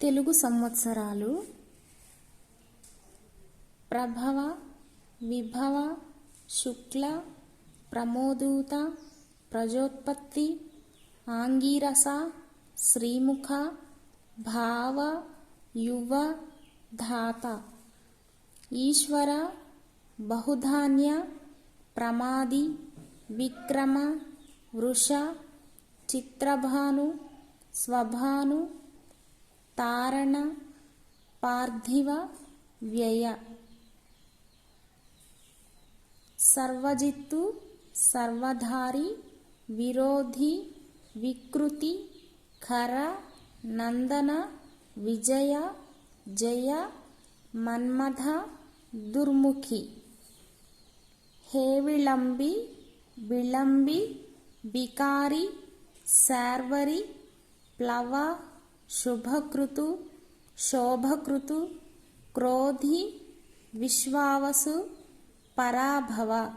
తెలుగు సంవత్సరాలు ప్రభవ విభవ శుక్ల ప్రమోదూత ప్రజోత్పత్తి ఆంగీరస శ్రీముఖ భావ యువ ధాత. ఈశ్వర బహుధాన్య ప్రమాది విక్రమ వృష చిత్రభాను స్వభాను తారణ పార్థివ వ్యయ సర్వజిత్తు సర్వధారి విరోధి వికృతి ఖర నందన విజయ జయ మన్మథ దుర్ముఖి హేవిళంబి విళంబి బికారి శార్వరి ప్లవ శుభకృతు శోభకృతు క్రోధి విశ్వావసు పరాభవ.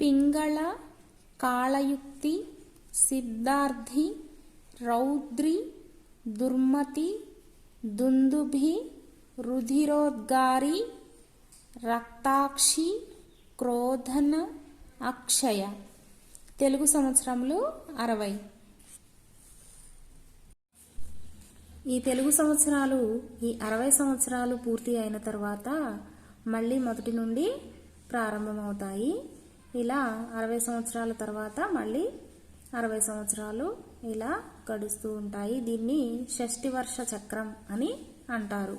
పింగళ కాళయుక్తి సిద్ధార్థి రౌద్రి దుర్మతి దుందుభి రుధిరోద్గారి రక్తాక్షి క్రోధన అక్షయ. తెలుగు సంవత్సరంలో అరవై. ఈ తెలుగు సంవత్సరాలు ఈ అరవై సంవత్సరాలు పూర్తి అయిన తర్వాత మళ్ళీ మొదటి నుండి ప్రారంభమవుతాయి. ఇలా అరవై సంవత్సరాల తర్వాత మళ్ళీ అరవై సంవత్సరాలు ఇలా గడుస్తూ ఉంటాయి. దీన్ని షష్ఠి వర్ష చక్రం అని అంటారు.